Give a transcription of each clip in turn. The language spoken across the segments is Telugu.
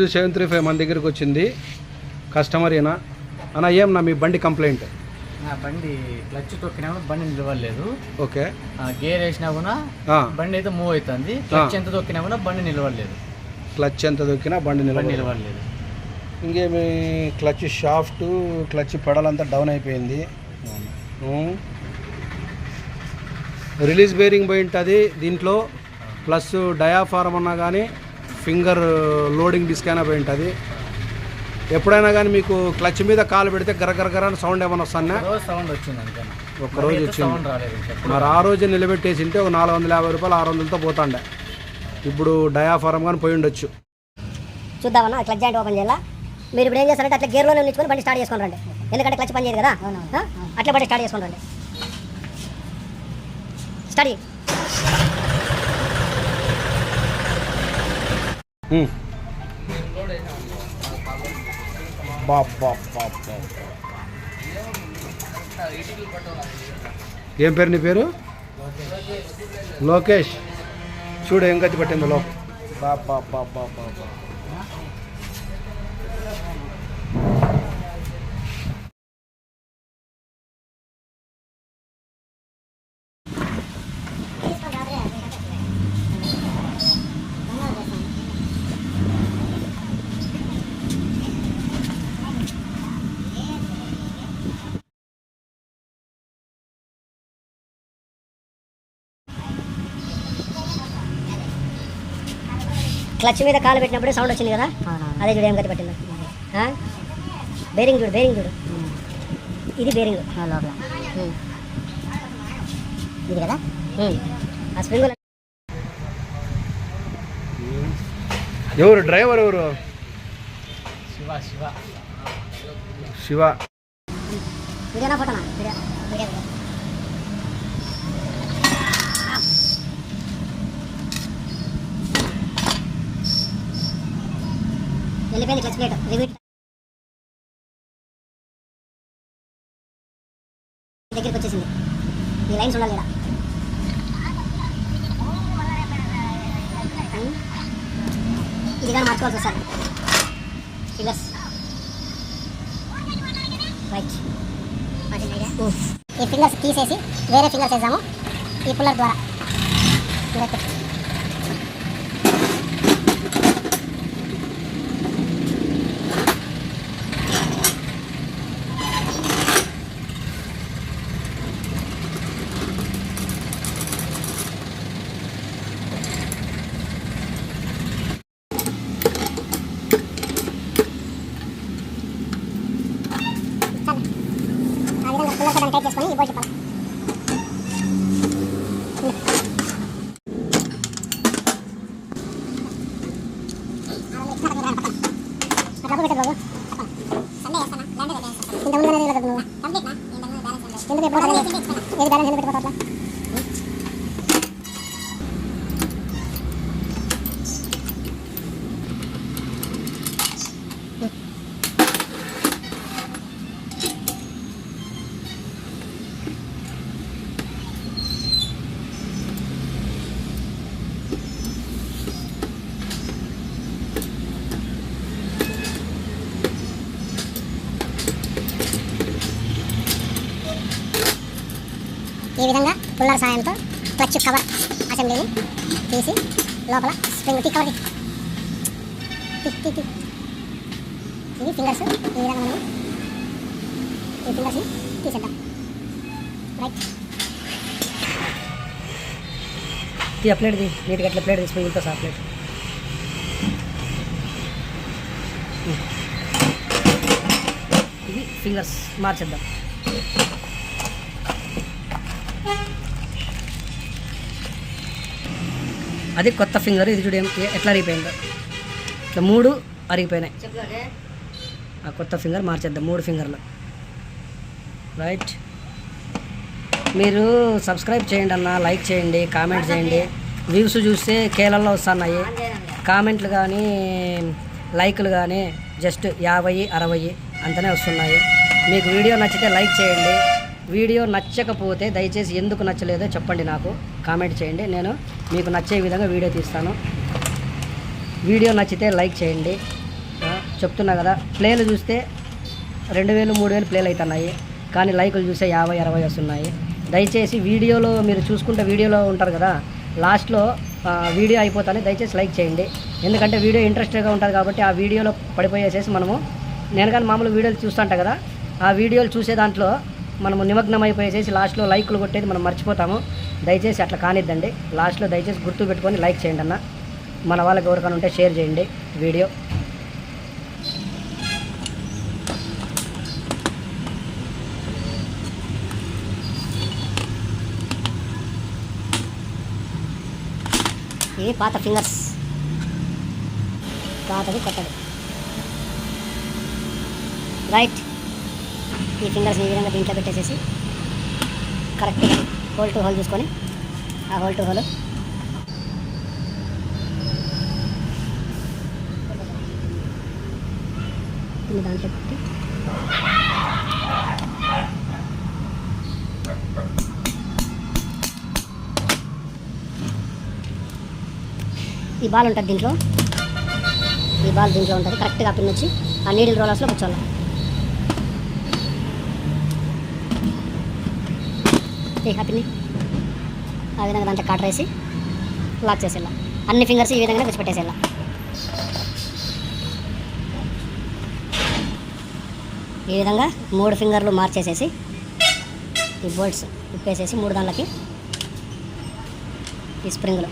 సెవెన్ త్రీ ఫైవ్ మన దగ్గరికి వచ్చింది. కస్టమర్ ఏనా? అన్న ఏమన్నా మీ బండి కంప్లైంట్ నా బండి క్లచ్ తొక్కినా కూడా బండి నిలవలేదు. ఓకే. గేర్ వేసినా కూడా బండి అయితే మూవ్ అవుతుంది. క్లచ్ ఎంత తొక్కినా కూడా బండి నిలవలేదు. క్లచ్ ఎంత దొక్కినా బండి నిలవలేదు. ఇంకేమి క్లచ్ షాఫ్ట్ క్లచ్ పెడల్ అంతా డౌన్ అయిపోయింది. రిలీజ్ బేరింగ్ పోయి ఉంటుంది దీంట్లో. ప్లస్ డయాఫార్మ్ అన్నా కానీ ఫింగర్ లోడింగ్ డిస్క్ అయినా పోయి ఉంటుంది. ఎప్పుడైనా కానీ మీకు క్లచ్ మీద కాలు పెడితే గరగరగర అని సౌండ్ ఏమైనా వస్తానా రోజు సౌండ్ వచ్చింది ఒక రోజు వచ్చింది. మరి ఆ రోజు నిలబెట్టేసి ఉంటే ఒక నాలుగు వందల యాభై రూపాయలు ఆరు వందలతో పోతాండే. ఇప్పుడు డయాఫారం కానీ పోయి ఉండొచ్చు. చూద్దామన్నా క్లచ్ జాయింట్ ఓపెన్ చేయాలా? మీరు ఇప్పుడు ఏం చేస్తారంటే అట్లా గేర్లోనే ఉంచుకొని బండి స్టార్ట్ చేసుకొని రండి. ఎందుకంటే క్లచ్ పని చేయదు కదా? అట్లా బండి స్టార్ట్ చేసుకొని రండి. స్టడీ. బా బా ఏం పేరు నీ పేరు? లోకేష్. చూడు ఏం గతి పట్టిందో లో బా బా బా బా బా క్లచ్ మీద కాలు పెట్టినప్పుడే సౌండ్ వచ్చింది కదా? అదే చూడు ఏం గతి పట్టిందో. ఆ? బేరింగ్ చూడు బేరింగ్ చూడు. ఇది బేరింగ్. ఉం. ఇది కదా? ఉం. ఆ స్ప్రింగ్ ఎవరు డ్రైవర్ ఎవరు? శివ శివ. శివ. వీడియోనా ఫోటోనా వీడియో వీడియో వీడియో. వెళ్ళిపోయింది క్లచ్ ప్లేట్. రివీట్ దగ్గరికి వచ్చేసింది. ఈ లైన్స్ ఉండాలి ఈడ. ఇది కానీ మార్చుకోవాల్సి వస్తుంది. Figures right hmm. ఈ ఫింగర్స్ తీసేసి వేరే ఫింగర్స్ వేసాము. ఈ పుల్లర్ ద్వారా ఇదొకటి. చాలు. ఆ విధంగా పుల్లర్తో దాన్ని టైట్ చేసుకొని ఈ బోల్ట్ చెప్పాలి అట్లా పెట్టదు బాబు ఇంతకుముందు అనేది వెళ్ళదు ఈ విధంగా పుల్లర్ సాయంతో క్లచ్ కవర్ అసెంబ్లీని తీసి లోపల స్ప్రింగ్ టీ కవర్ ఇవి ఫింగర్స్. ఈ విధంగా మనం ఈ ఫింగర్స్ని తీసేద్దాం. రైట్ తీ ఆ ప్లేట్ తీ నీట్గా అట్లా ప్లేట్ తీసుకుని ఇంత సార్ ప్లేట్. ఇది ఫింగర్స్ మార్చేద్దాం. అది కొత్త ఫింగర్ ఇది చూడు ఎట్లా అరిగిపోయిందో. ఇట్లా మూడు అరిగిపోయినాయి. ఆ కొత్త ఫింగర్ మార్చేద్దాం మూడు ఫింగర్లు. రైట్. మీరు సబ్స్క్రైబ్ చేయండి అన్న లైక్ చేయండి కామెంట్ చేయండి. వ్యూస్ చూస్తే కేరళలో వస్తున్నాయి. కామెంట్లు కానీ లైకులు కానీ జస్ట్ యాభై అరవై అంతనే వస్తున్నాయి. మీకు వీడియో నచ్చితే లైక్ చేయండి. వీడియో నచ్చకపోతే దయచేసి ఎందుకు నచ్చలేదో చెప్పండి నాకు. కామెంట్ చేయండి. నేను మీకు నచ్చే విధంగా వీడియో తీస్తాను. వీడియో నచ్చితే లైక్ చేయండి. చెప్తున్నా కదా ప్లేలు చూస్తే రెండు వేలు మూడు వేలు ప్లేలు అవుతున్నాయి కానీ లైకులు చూస్తే యాభై అరవై వస్తున్నాయి. దయచేసి వీడియోలో మీరు చూసుకుంటే వీడియోలో ఉంటారు కదా లాస్ట్లో వీడియో అయిపోతానే దయచేసి లైక్ చేయండి. ఎందుకంటే వీడియో ఇంట్రెస్ట్గా ఉంటుంది కాబట్టి ఆ వీడియోలో పడిపోయేసేసి మనము నేను కానీ మామూలు వీడియోలు చూస్తుంటా కదా ఆ వీడియోలు చూసే దాంట్లో మనము నిమగ్నం అయిపోయేసేసి లాస్ట్లో లైక్లు కొట్టేది మనం మర్చిపోతాము. దయచేసి అట్లా కానిద్దండి. లాస్ట్లో దయచేసి గుర్తు పెట్టుకొని లైక్ చేయండి అన్న. మన వాళ్ళకి ఎవరికైనా ఉంటే షేర్ చేయండి వీడియో. ఇవి పాత ఫింగర్స్. పాతది కొత్తది రైట్. ఈ ఫింగర్స్ని ఈ విధంగా దీంట్లో పెట్టేసేసి కరెక్ట్గా హోల్ టు హోల్ చూసుకొని ఆ హోల్ టు హోల్ దాంట్లో పెట్టి ఈ బాల్ ఉంటుంది దీంట్లో. ఈ బాల్ దీంట్లో ఉంటుంది. కరెక్ట్గా పిన్ వచ్చి ఆ నీడిల్ రోలర్స్లో కూర్చోవాలి. ఈ హ్యాపీని ఆ విధంగా దాంట్లో కాటర్ వేసి లాక్ చేసేలా అన్ని ఫింగర్స్ ఈ విధంగా విడిచిపెట్టేసేలా ఈ విధంగా మూడు ఫింగర్లు మార్చేసేసి ఈ బోల్ట్స్ ఉప్పేసేసి మూడు దాంట్లకి ఈ స్ప్రింగ్లు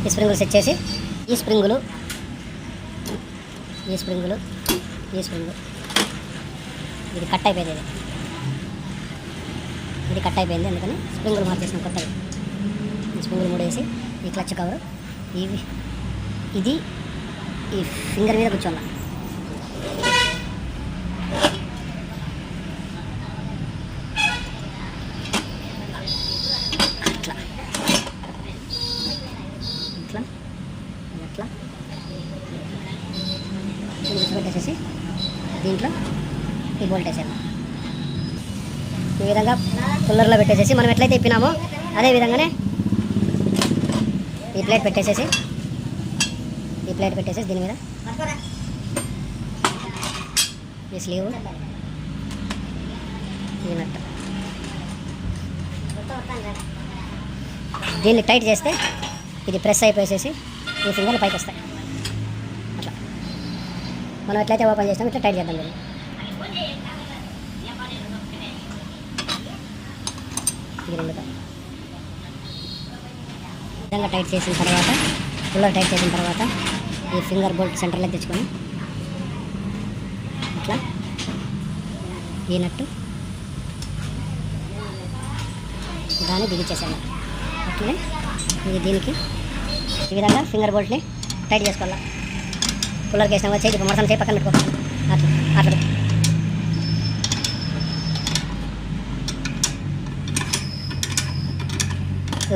ఈ స్ప్రింగులు సెట్ చేసి ఈ స్ప్రింగులు ఈ స్ప్రింగులు ఈ ఇది కట్ అయిపోయింది. ఇది ఇది కట్ అయిపోయింది. అందుకని స్ప్రింగులు మార్చేసిన కొత్తవి. స్ప్రింగులు మూడేసి వేసి ఈ క్లచ్ కవర్ ఇవి ఇది ఈ ఫింగర్ మీద కూర్చోాల అట్లా ఇట్లా అట్లా ఇది పెట్టేసేసి దీంట్లో ఈ బోల్ట్ వేసేయాలి ఈ విధంగా కుల్లర్లో పెట్టేసేసి మనం ఎట్లయితే ఇప్పినామో అదే విధంగానే ఈ ప్లేట్ పెట్టేసేసి ఈ ప్లేట్ పెట్టేసేసి దీని మీద ఈ స్లీవ్ ఈ నట్ట దీన్ని టైట్ చేస్తే ఇది ప్రెస్ అయిపోయేసేసి ఈ ఫింగర్లు పైకి వస్తాయి. అట్లా. మనం ఎట్లయితే ఓపెన్ చేస్తాం ఇట్లా టైట్ చేద్దాం దీన్ని. విధంగా టైట్ చేసిన తర్వాత ఫుల్గా టైట్ చేసిన తర్వాత ఈ ఫింగర్ బోల్ట్ సెంటర్లో తెచ్చుకొని ఇట్లా ఈ నట్టు దాన్ని బిగించేసాను అట్లనే ఇది దీనికి ఈ విధంగా ఫింగర్ బోల్ట్ని టైట్ చేసుకోవాలి? కూలర్కి వేసినా చేయి మొత్తం చేయి పక్కన పెట్టుకో అట్లా అట్లా.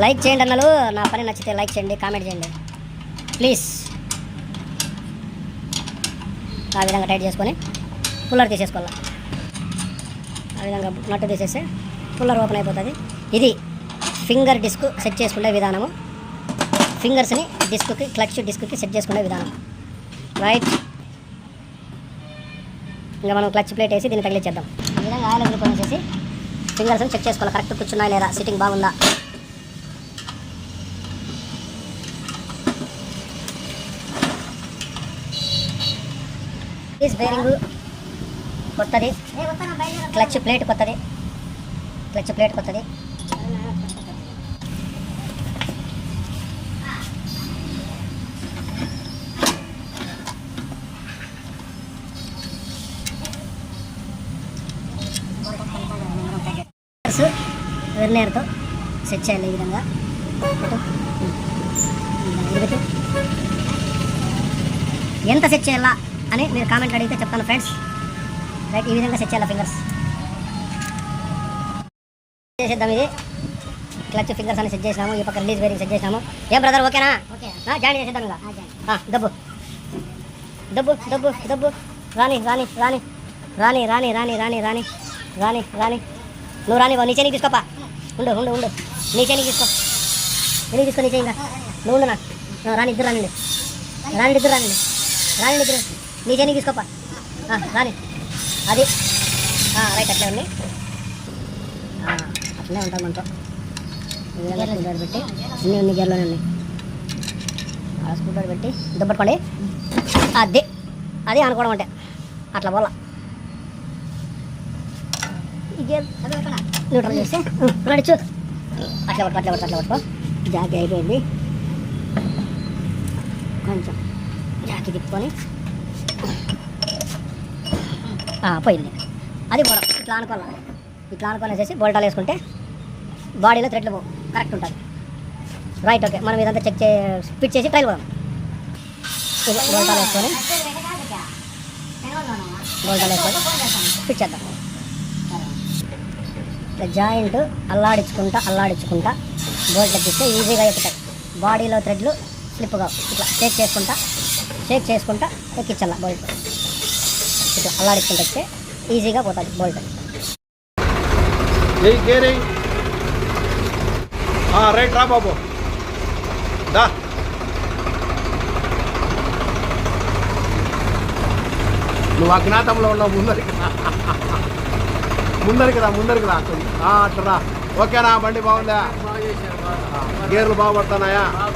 లైక్ చేయండి అన్నలు. నా పని నచ్చితే లైక్ చేయండి కామెంట్ చేయండి. ప్లీజ్. ఆ విధంగా టైట్ చేసుకొని కూలర్ తీసేసుకోవాలి? ఆ విధంగా నట్టు తీసేస్తే కూలర్ ఓపెన్ అయిపోతుంది. ఇది ఫింగర్ డిస్క్ సెట్ చేసుకునే విధానము. ఫింగర్స్ని డిస్క్కి క్లచ్ డిస్క్కి సెట్ చేసుకునే విధానం. రైట్. ఇంకా మనం క్లచ్ ప్లేట్ వేసి దీన్ని తగిలించేద్దాం ఈ విధంగా ఆయిల్ చేసి ఫింగర్స్ని చెక్ చేసుకోవాలి? కరెక్ట్ కూర్చున్నాయి లేదా? సిట్టింగ్ బాగుందా? పీస్ బేరింగ్ కొత్తది. క్లచ్ ప్లేట్ కొత్తది. క్లచ్ ప్లేట్ కొత్తది. వెర్నేర్తో సెట్ చేయాలి ఈ విధంగా. ఎంత సెట్ చేయాలా? అని మీరు కామెంట్ అడిగితే చెప్తాను ఫ్రెండ్స్ రైట్ ఈ విధంగా సెట్ చేయాలి ఫింగర్స్ చేసేద్దాం ఇది. క్లచ్ ఫింగర్స్ అని సెట్ చేసినాము. ఈ పక్క రిలీజ్ బేరింగ్ సెట్ చేసినాము. ఏం బ్రదర్ ఓకేనా ఆ, జాయిన్ చేసేద్దాం ఇంకా? ఆ, దబ్బు దబ్బు దబ్బు దబ్బు రాని రాని రాని. రాని రాని రాని రాని రాని. రాని రాని. నువ్వు రాని బాబు నీచే నీకు తీసుకోపా. ఉండు ఉండు ఉండు. నీచే నీకు తీసుకో. వెళ్ళి తీసుకొని చేయి ఇంకా? నువ్వు ఉండు నా. రాని ఇద్దరు రానండి. రాని ఇద్దరు రానండి. రాని ఇద్దరు. నీ చేయి తీసుకోపా రాని. అది. రైట్ అట్లే ఉంది. అట్లే ఉంటాం మనతో స్కూటర్ పెట్టి అన్నీ ఉన్నాయి గేర్లోనే ఉన్నాయి. ఆ స్కూటర్ పెట్టి దుబ్బట్టుకోండి అది. అది అనుకోవడం అంటే. అట్లా పోలా. న్యూట్రల్ చేస్తే నడిచు. అట్లా పట్టుకో అట్లా పట్టుకో అట్లా పట్టుకో. జాకీ అయిపోయింది. కొంచెం జాకీ తిప్పుకొని పోయింది. అది పోవడం. ఇట్లా అనుకోవాలి ఇట్లా అనుకోని వేసేసి బోల్టాలు వేసుకుంటే బాడీలో థ్రెడ్లు కరెక్ట్ ఉంటుంది. రైట్ ఓకే మనం ఇదంతా చెక్ చే ఫిట్ చేసి ట్రైల్ పోదాం బోల్టాలు వేసుకొని. బోల్టాలు వేసుకొని ఫిట్ చేద్దాం. జాయింట్ అల్లాడించుకుంటా అల్లాడించుకుంటా బోల్ట్ ఎక్కిస్తే ఈజీగా ఎక్కుతాయి. బాడీలో థ్రెడ్లు స్లిప్గా ఇట్లా షేక్ చేసుకుంటా. షేక్ చేసుకుంటా ఎక్కించాల బోల్ట్. ఇట్లా అల్లాడించుకుంటూ ఎక్కితే ఈజీగా పోతుంది బోల్ట్. రైట్ రా బాబు. దా. నువ్వు అజ్ఞాతంలో ఉన్నావు ముందరికి ముందరికి రా ముందరికి రా. కొంచెం. అట్లా రా. ఓకేనా బండి బాగుందా? ఆ,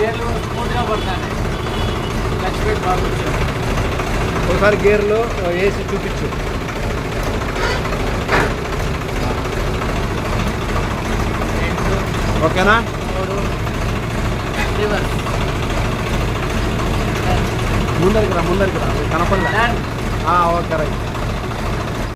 గేర్లు ఒకసారి గేర్లు వేసి చూపించు. ఓకేనా? ముందరికి రా ముందరికి రా. కనపడలే. Okay right.